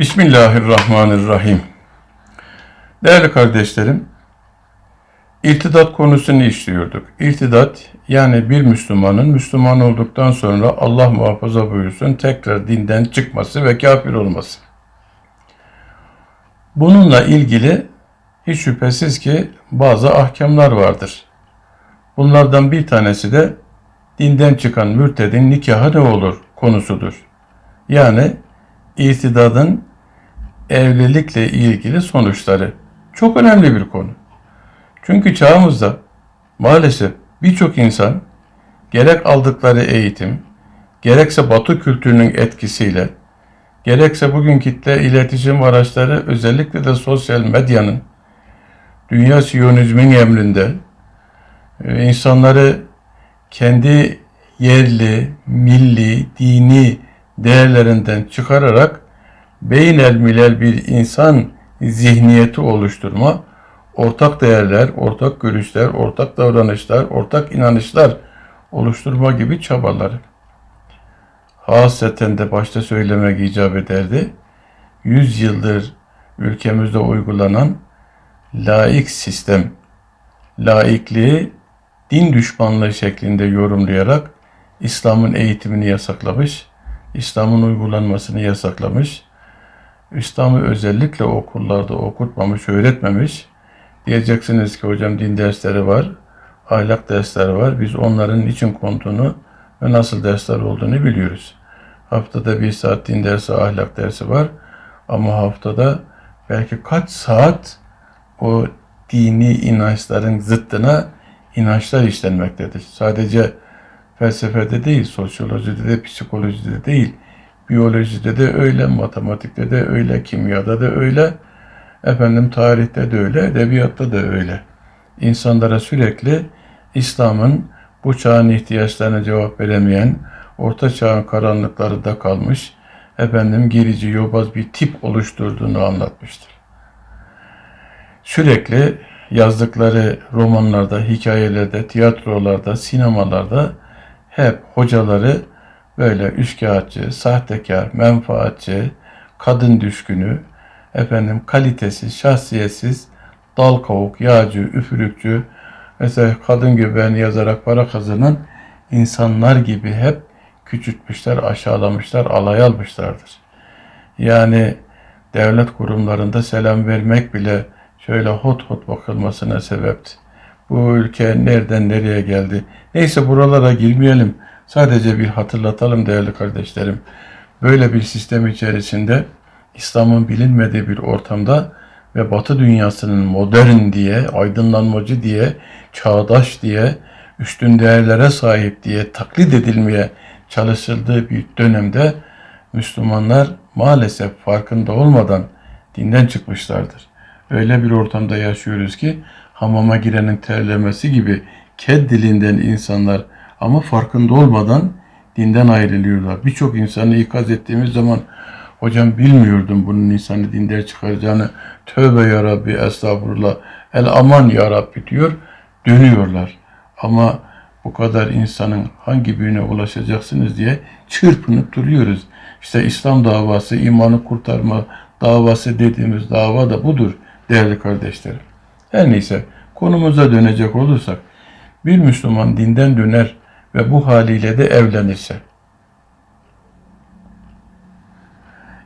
Bismillahirrahmanirrahim. Değerli kardeşlerim, irtidat konusunu işliyorduk. İrtidat yani bir Müslümanın Müslüman olduktan sonra Allah muhafaza buyursun tekrar dinden çıkması ve kafir olması. Bununla ilgili hiç şüphesiz ki bazı ahkamlar vardır. Bunlardan bir tanesi de dinden çıkan mürtedin nikahı ne olur konusudur. Yani irtidadın evlilikle ilgili sonuçları. Çok önemli bir konu. Çünkü çağımızda maalesef birçok insan gerek aldıkları eğitim, gerekse Batı kültürünün etkisiyle, gerekse bugün kitle iletişim araçları özellikle de sosyal medyanın dünya siyonizmin emrinde e, insanları kendi yerli, milli, dini değerlerinden çıkararak beynel milel bir insan zihniyeti oluşturma, ortak değerler, ortak görüşler, ortak davranışlar, ortak inanışlar oluşturma gibi çabaları. Hasreten de başta söylemek icap ederdi. Yüz ülkemizde uygulanan laik sistem, laikliği din düşmanlığı şeklinde yorumlayarak İslam'ın eğitimini yasaklamış, İslam'ın uygulanmasını yasaklamış, İslam'ı özellikle okullarda okutmamış, öğretmemiş. Diyeceksiniz ki hocam din dersleri var, ahlak dersleri var. Biz onların için konduğunu ve nasıl dersler olduğunu biliyoruz. Haftada bir saat din dersi, ahlak dersi var. Ama haftada belki kaç saat o dini inançların zıttına inançlar işlenmektedir. Sadece felsefede değil, sosyolojide de, psikolojide de değil, biyolojide de öyle, matematikte de öyle, kimyada da öyle, efendim tarihte de öyle, edebiyatta da öyle. İnsanlara sürekli İslam'ın bu çağın ihtiyaçlarına cevap veremeyen, orta çağın karanlıklarında kalmış, efendim gerici, yobaz bir tip oluşturduğunu anlatmıştır. Sürekli yazdıkları romanlarda, hikayelerde, tiyatrolarda, sinemalarda hep hocaları böyle üçkağıtçı, sahtekar, menfaatçi, kadın düşkünü, efendim kalitesiz, şahsiyetsiz, dal kavuk, yağcı, üfürükçü, mesela kadın göbeğini yazarak para kazanan insanlar gibi hep küçültmüşler, aşağılamışlar, alay almışlardır. Yani devlet kurumlarında selam vermek bile şöyle hot hot bakılmasına sebepti. Bu ülke nereden nereye geldi? Neyse buralara girmeyelim. Sadece bir hatırlatalım değerli kardeşlerim. Böyle bir sistem içerisinde İslam'ın bilinmediği bir ortamda ve Batı dünyasının modern diye, aydınlanmacı diye, çağdaş diye, üstün değerlere sahip diye taklit edilmeye çalışıldığı bir dönemde Müslümanlar maalesef farkında olmadan dinden çıkmışlardır. Öyle bir ortamda yaşıyoruz ki hamama girenin terlemesi gibi ked dilinden insanlar ama farkında olmadan dinden ayrılıyorlar. Birçok insanı ikaz ettiğimiz zaman hocam bilmiyordum bunun insanı dinden çıkaracağını. Tövbe ya Rabbi estağfurullah. El aman ya Rabbi diyor. Dönüyorlar. Ama bu kadar insanın hangi birine ulaşacaksınız diye çırpınıp duruyoruz. İşte İslam davası, imanı kurtarma davası dediğimiz dava da budur değerli kardeşlerim. Her neyse konumuza dönecek olursak bir Müslüman dinden döner ve bu haliyle de evlenirse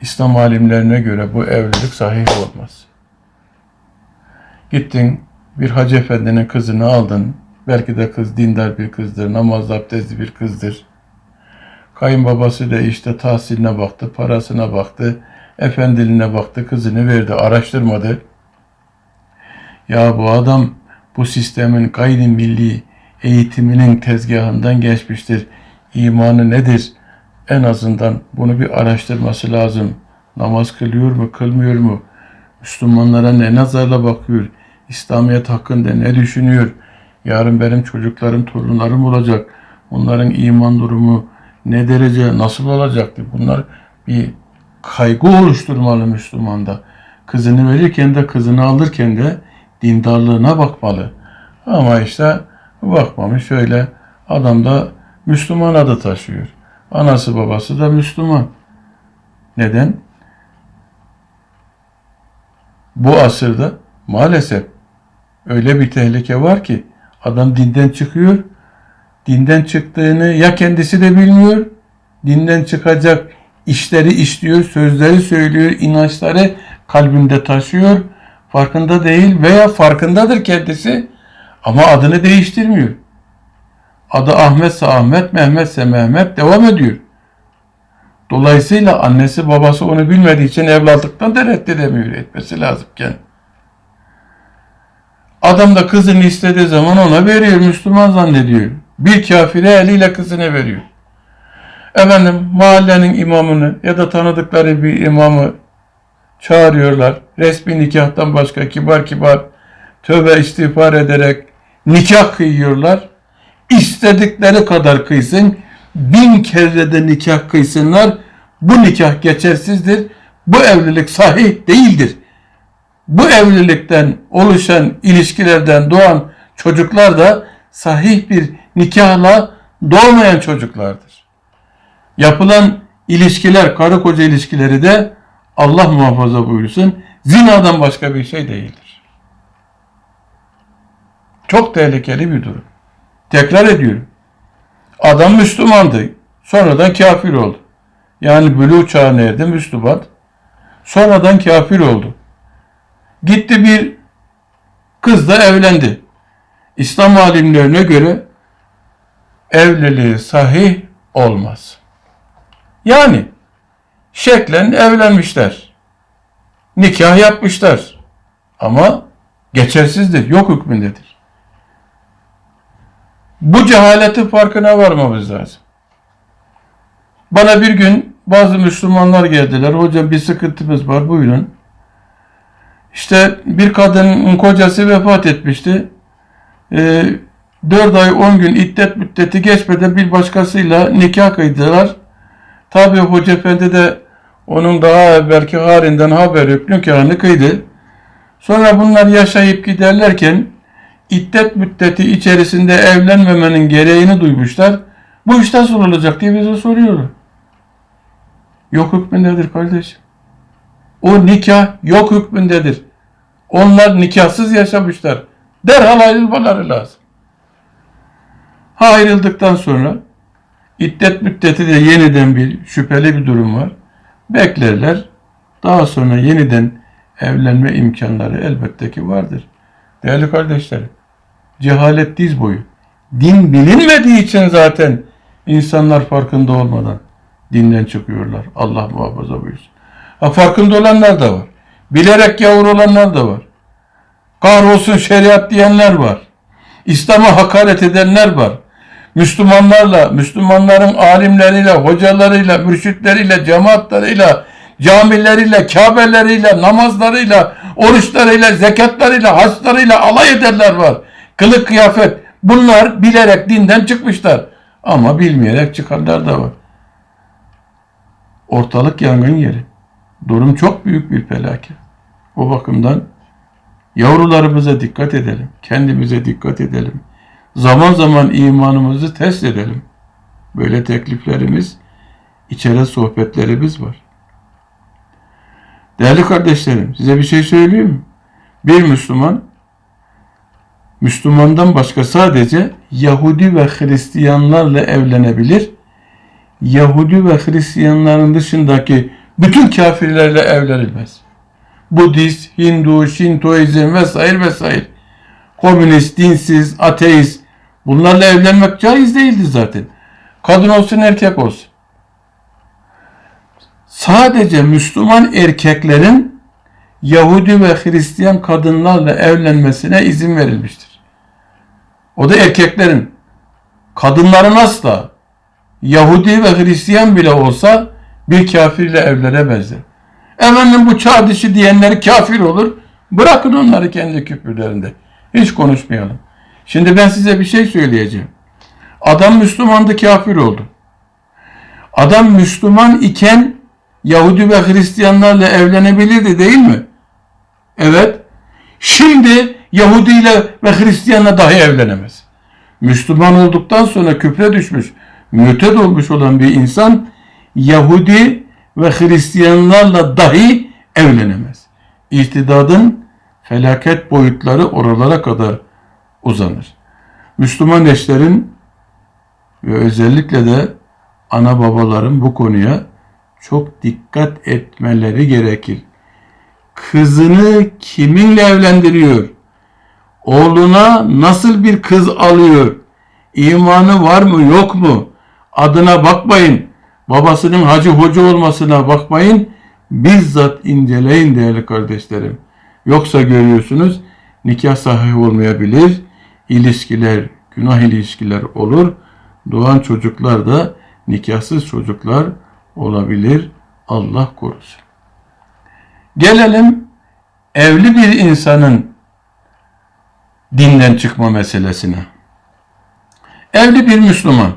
İslam alimlerine göre bu evlilik sahih olmaz. Gittin bir hacı efendinin kızını aldın. Belki de kız dindar bir kızdır, namaz abdestli bir kızdır. Kayınbabası da işte tahsiline baktı, parasına baktı, efendiliğine baktı, kızını verdi, araştırmadı. Ya bu adam bu sistemin gayrimilli eğitiminin tezgahından geçmiştir. İmanı nedir? En azından bunu bir araştırması lazım. Namaz kılıyor mu, kılmıyor mu? Müslümanlara ne nazarla bakıyor? İslamiyet hakkında ne düşünüyor? Yarın benim çocuklarım, torunlarım olacak. Onların iman durumu ne derece, nasıl olacaktır? Bunlar bir kaygı oluşturmalı Müslümanda. Kızını verirken de, kızını alırken de dindarlığına bakmalı. Ama işte bakmamış şöyle adam da Müslüman adı taşıyor. Anası babası da Müslüman. Neden? bu asırda maalesef öyle bir tehlike var ki adam dinden çıkıyor. Dinden çıktığını ya kendisi de bilmiyor. Dinden çıkacak işleri işliyor, sözleri söylüyor, inançları kalbinde taşıyor. Farkında değil veya farkındadır kendisi ama adını değiştirmiyor. Adı Ahmetse Ahmet, Mehmetse Mehmet devam ediyor. Dolayısıyla annesi babası onu bilmediği için evlatlıktan da reddedemiyor etmesi lazımken. Adam da kızını istediği zaman ona veriyor, Müslüman zannediyor. Bir kafire eliyle kızını veriyor. Efendim mahallenin imamını ya da tanıdıkları bir imamı çağırıyorlar. Resmi nikahtan başka kibar kibar tövbe istiğfar ederek nikah kıyıyorlar. İstedikleri kadar kıysın. Bin kere de nikah kıysınlar. Bu nikah geçersizdir. Bu evlilik sahih değildir. Bu evlilikten oluşan ilişkilerden doğan çocuklar da sahih bir nikahla doğmayan çocuklardır. Yapılan ilişkiler, karı koca ilişkileri de Allah muhafaza buyursun zinadan başka bir şey değildir. Çok tehlikeli bir durum. Tekrar ediyorum. Adam Müslümandı. Sonradan kafir oldu. Yani bülü çağına erdi Müslüman. Sonradan kafir oldu. Gitti bir kızla evlendi. İslam alimlerine göre evliliği sahih olmaz. Yani şeklen evlenmişler. Nikah yapmışlar. Ama geçersizdir, yok hükmündedir. Bu cehaletin farkına varmamız lazım. Bana bir gün bazı Müslümanlar geldiler. Hocam bir sıkıntımız var buyurun. İşte bir kadının kocası vefat etmişti. Ee, 4 ay 10 gün iddet müddeti geçmeden bir başkasıyla nikah kıydılar. Tabi Hoca Efendi de onun daha evvelki halinden haber yok nikahını kıydı. Sonra bunlar yaşayıp giderlerken iddet müddeti içerisinde evlenmemenin gereğini duymuşlar. Bu iş nasıl olacak diye bize soruyorlar. Yok hükmündedir kardeşim. O nikah yok hükmündedir. Onlar nikahsız yaşamışlar. Derhal ayrılmaları lazım. Ha ayrıldıktan sonra iddet müddeti de yeniden bir şüpheli bir durum var. Beklerler. Daha sonra yeniden evlenme imkanları elbette ki vardır. Değerli kardeşlerim, cehalet diz boyu. Din bilinmediği için zaten insanlar farkında olmadan dinden çıkıyorlar. Allah muhafaza buyursun. Ha, farkında olanlar da var. Bilerek yavur olanlar da var. Kahrolsun şeriat diyenler var. İslam'a hakaret edenler var. Müslümanlarla, Müslümanların alimleriyle, hocalarıyla, mürşitleriyle, cemaatleriyle, camileriyle, kabeleriyle, namazlarıyla, oruçlarıyla, zekatlarıyla, haçlarıyla alay ederler var. Kılık kıyafet. Bunlar bilerek dinden çıkmışlar. Ama bilmeyerek çıkanlar da var. Ortalık yangın yeri. Durum çok büyük bir felaket. O bakımdan yavrularımıza dikkat edelim. Kendimize dikkat edelim. Zaman zaman imanımızı test edelim. Böyle tekliflerimiz, içeri sohbetlerimiz var. Değerli kardeşlerim, size bir şey söyleyeyim mi? Bir Müslüman, Müslümandan başka sadece Yahudi ve Hristiyanlarla evlenebilir. Yahudi ve Hristiyanların dışındaki bütün kafirlerle evlenilmez. Budist, Hindu, Şintoizm vesaire vesaire. Komünist, dinsiz, ateist bunlarla evlenmek caiz değildi zaten. Kadın olsun erkek olsun. Sadece Müslüman erkeklerin Yahudi ve Hristiyan kadınlarla evlenmesine izin verilmiştir. O da erkeklerin. Kadınların asla Yahudi ve Hristiyan bile olsa bir kafirle evlenemezler. Efendim bu çağ dışı diyenler kafir olur. Bırakın onları kendi küfürlerinde. Hiç konuşmayalım. Şimdi ben size bir şey söyleyeceğim. Adam Müslümandı kafir oldu. Adam Müslüman iken Yahudi ve Hristiyanlarla evlenebilirdi değil mi? Evet. Şimdi Yahudi ile ve Hristiyanla dahi evlenemez. Müslüman olduktan sonra küfre düşmüş, müted olmuş olan bir insan Yahudi ve Hristiyanlarla dahi evlenemez. İrtidadın felaket boyutları oralara kadar uzanır. Müslüman eşlerin ve özellikle de ana babaların bu konuya çok dikkat etmeleri gerekir. Kızını kiminle evlendiriyor? Oğluna nasıl bir kız alıyor? İmanı var mı yok mu? Adına bakmayın. Babasının hacı hoca olmasına bakmayın. Bizzat inceleyin değerli kardeşlerim. Yoksa görüyorsunuz nikah sahih olmayabilir. İlişkiler, günah ilişkiler olur. Doğan çocuklar da nikahsız çocuklar olabilir. Allah korusun. Gelelim evli bir insanın dinden çıkma meselesine. Evli bir Müslüman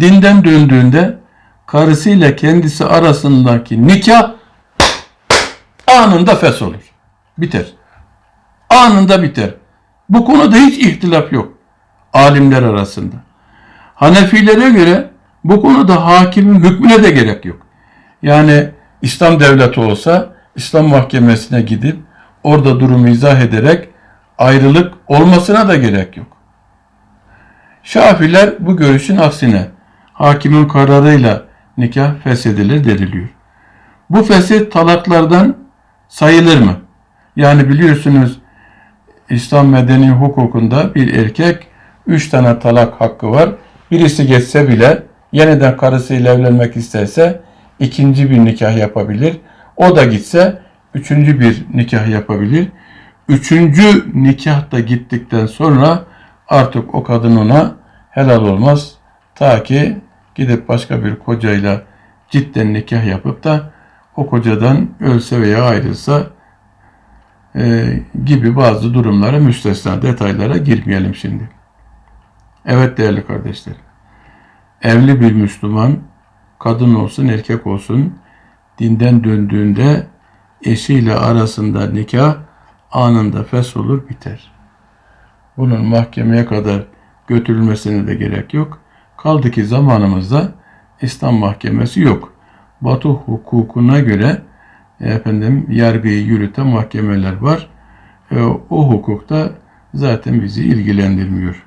dinden döndüğünde karısıyla kendisi arasındaki nikah anında fes olur. Biter. Anında biter. Bu konuda hiç ihtilaf yok alimler arasında. Hanefilere göre bu konuda hakimin hükmüne de gerek yok. Yani İslam devleti olsa İslam mahkemesine gidip orada durumu izah ederek ayrılık olmasına da gerek yok. Şafiler bu görüşün aksine hakimin kararıyla nikah feshedilir deniliyor. Bu fesih talaklardan sayılır mı? Yani biliyorsunuz İslam medeni hukukunda bir erkek üç tane talak hakkı var. Birisi geçse bile yeniden karısıyla evlenmek isterse ikinci bir nikah yapabilir. O da gitse üçüncü bir nikah yapabilir. Üçüncü nikah da gittikten sonra artık o kadın ona helal olmaz. Ta ki gidip başka bir kocayla cidden nikah yapıp da o kocadan ölse veya ayrılsa e, gibi bazı durumlara müstesna detaylara girmeyelim şimdi. Evet değerli kardeşlerim. Evli bir Müslüman kadın olsun erkek olsun dinden döndüğünde eşiyle arasında nikah anında fes olur biter. Bunun mahkemeye kadar götürülmesine de gerek yok. Kaldı ki zamanımızda İslam mahkemesi yok. Batı hukukuna göre efendim yargıyı yürüten mahkemeler var. E, o hukukta zaten bizi ilgilendirmiyor.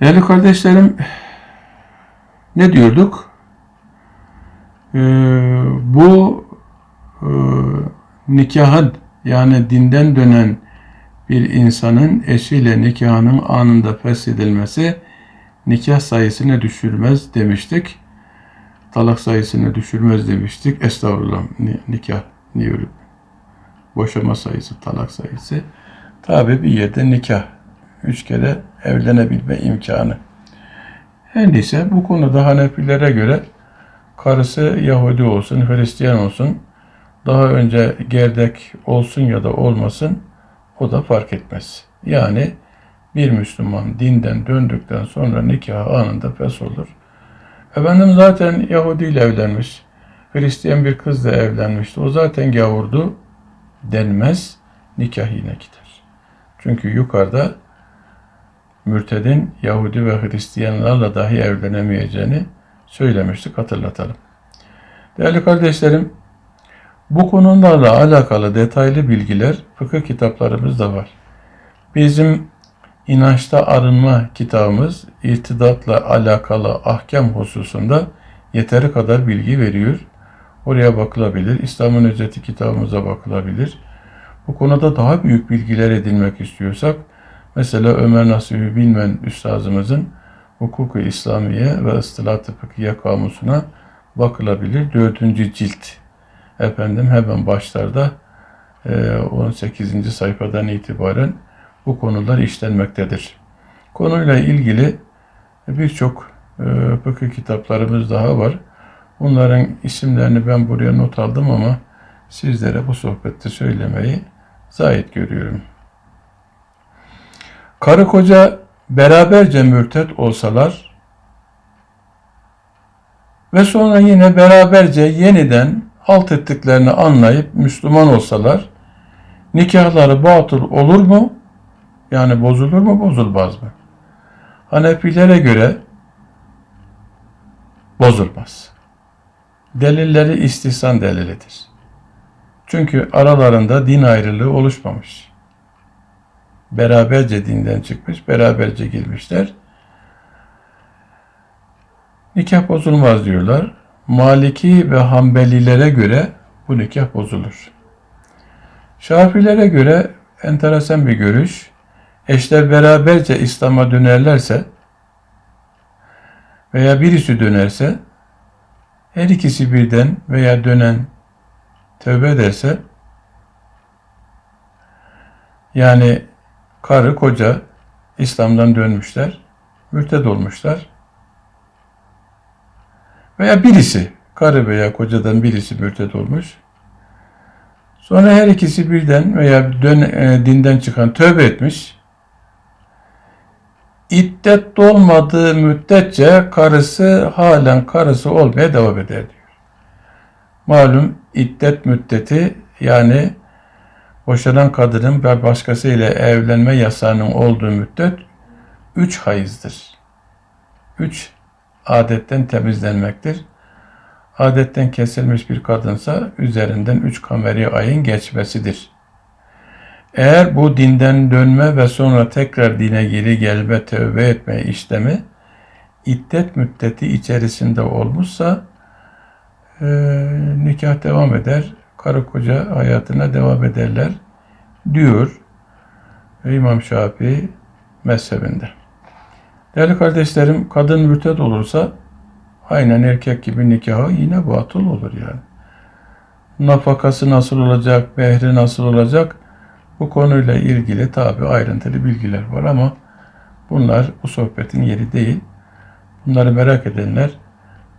Değerli kardeşlerim ne diyorduk? Ee, bu e, nikahın yani dinden dönen bir insanın eşiyle nikahının anında feshedilmesi nikah sayısını düşürmez demiştik. Talak sayısını düşürmez demiştik. Estağfurullah nikah diyorum. Boşama sayısı, talak sayısı. Tabi bir yerde nikah. Üç kere evlenebilme imkanı. Her neyse bu konuda Hanefilere göre karısı Yahudi olsun, Hristiyan olsun, daha önce gerdek olsun ya da olmasın o da fark etmez. Yani bir Müslüman dinden döndükten sonra nikah anında fes olur. Efendim zaten Yahudi ile evlenmiş. Hristiyan bir kızla evlenmişti. O zaten gavurdu denmez. Nikah yine gider. Çünkü yukarıda mürtedin Yahudi ve Hristiyanlarla dahi evlenemeyeceğini söylemiştik hatırlatalım. Değerli kardeşlerim, bu konularla alakalı detaylı bilgiler fıkıh kitaplarımızda var. Bizim inançta arınma kitabımız irtidatla alakalı ahkam hususunda yeteri kadar bilgi veriyor. Oraya bakılabilir. İslam'ın özeti kitabımıza bakılabilir. Bu konuda daha büyük bilgiler edinmek istiyorsak mesela Ömer Nasuhi Bilmen Üstazımızın Hukuku İslamiye ve Istilat-ı Fıkhiye kamusuna bakılabilir. Dördüncü cilt. Efendim hemen başlarda 18. E, sayfadan itibaren bu konular işlenmektedir. Konuyla ilgili birçok e, fıkıh kitaplarımız daha var. Bunların isimlerini ben buraya not aldım ama sizlere bu sohbette söylemeyi zahit görüyorum. Karı koca beraberce mürtet olsalar ve sonra yine beraberce yeniden halt ettiklerini anlayıp Müslüman olsalar nikahları batıl olur mu? Yani bozulur mu bozulmaz mı? Hanefilere göre bozulmaz. Delilleri istihsan delilidir. Çünkü aralarında din ayrılığı oluşmamış. Beraberce dinden çıkmış, beraberce girmişler. Nikah bozulmaz diyorlar. Maliki ve Hanbelilere göre bu nikah bozulur. Şafilere göre enteresan bir görüş. Eşler beraberce İslam'a dönerlerse veya birisi dönerse her ikisi birden veya dönen tövbe ederse yani karı koca İslam'dan dönmüşler, mürted olmuşlar veya birisi karı veya kocadan birisi mürted olmuş. Sonra her ikisi birden veya dön, e, dinden çıkan tövbe etmiş. İddet dolmadığı müddetçe karısı halen karısı olmaya devam eder diyor. Malum iddet müddeti yani boşanan kadının bir başkasıyla evlenme yasağının olduğu müddet üç hayızdır. Üç adetten temizlenmektir. Adetten kesilmiş bir kadınsa üzerinden üç kameri ayın geçmesidir. Eğer bu dinden dönme ve sonra tekrar dine geri gelme, tövbe etme işlemi iddet müddeti içerisinde olmuşsa e, nikah devam eder, karı koca hayatına devam ederler diyor İmam Şafii mezhebinde. Değerli kardeşlerim, kadın mürted olursa aynen erkek gibi nikahı yine batıl olur yani. Nafakası nasıl olacak, mehri nasıl olacak? Bu konuyla ilgili tabi ayrıntılı bilgiler var ama bunlar bu sohbetin yeri değil. Bunları merak edenler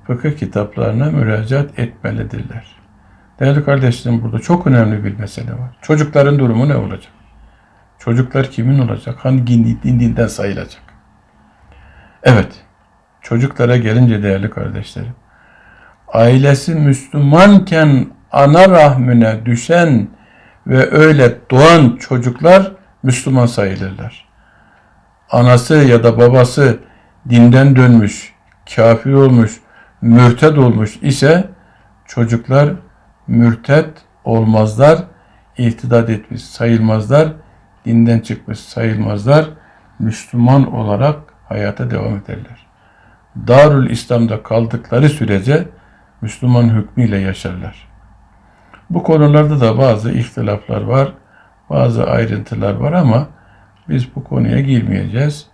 fıkıh kitaplarına müracaat etmelidirler. Değerli kardeşlerim burada çok önemli bir mesele var. Çocukların durumu ne olacak? Çocuklar kimin olacak? Hangi din, dinden sayılacak? Evet, çocuklara gelince değerli kardeşlerim, ailesi Müslümanken ana rahmine düşen ve öyle doğan çocuklar Müslüman sayılırlar. Anası ya da babası dinden dönmüş, kafir olmuş, mürted olmuş ise çocuklar mürted olmazlar, irtidat etmiş sayılmazlar, dinden çıkmış sayılmazlar, Müslüman olarak hayata devam ederler. Darül İslam'da kaldıkları sürece Müslüman hükmüyle yaşarlar. Bu konularda da bazı ihtilaflar var, bazı ayrıntılar var ama biz bu konuya girmeyeceğiz.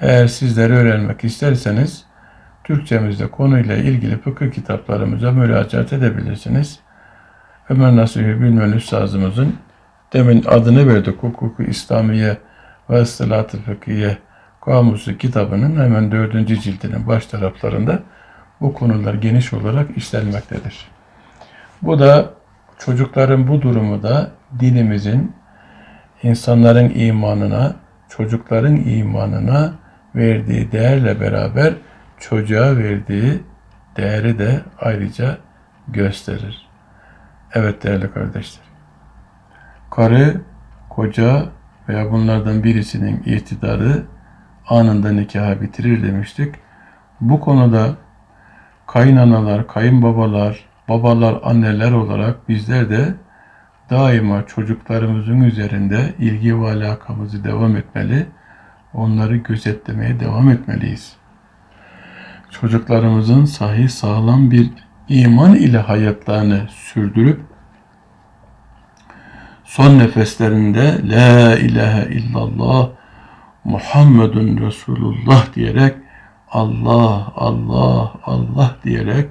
Eğer sizleri öğrenmek isterseniz Türkçemizde konuyla ilgili fıkıh kitaplarımıza müracaat edebilirsiniz. Ömer Nasuhi Bilmen Üstazımızın demin adını verdik Hukuku İslamiye ve Istilat-ı Fıkhiye Kamusu kitabının hemen dördüncü cildinin baş taraflarında bu konular geniş olarak işlenmektedir. Bu da çocukların bu durumu da dinimizin insanların imanına, çocukların imanına verdiği değerle beraber çocuğa verdiği değeri de ayrıca gösterir. Evet değerli kardeşler. Karı, koca veya bunlardan birisinin irtidarı anında nikahı bitirir demiştik. Bu konuda kayınanalar, kayınbabalar, babalar, anneler olarak bizler de daima çocuklarımızın üzerinde ilgi ve alakamızı devam etmeli, onları gözetlemeye devam etmeliyiz. Çocuklarımızın sahih sağlam bir iman ile hayatlarını sürdürüp son nefeslerinde La ilahe illallah Muhammedun Resulullah diyerek Allah, Allah, Allah diyerek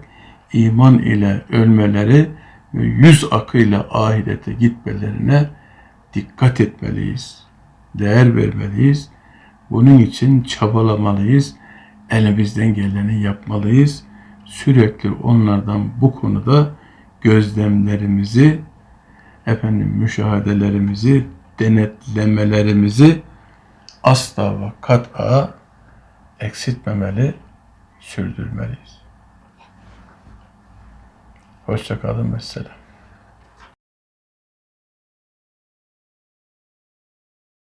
iman ile ölmeleri ve yüz akıyla ahirete gitmelerine dikkat etmeliyiz. Değer vermeliyiz. Bunun için çabalamalıyız. Elimizden geleni yapmalıyız. Sürekli onlardan bu konuda gözlemlerimizi, efendim müşahedelerimizi, denetlemelerimizi asla ve kat'a eksiltmemeli, sürdürmeliyiz. Hoşçakalın. Vesselam.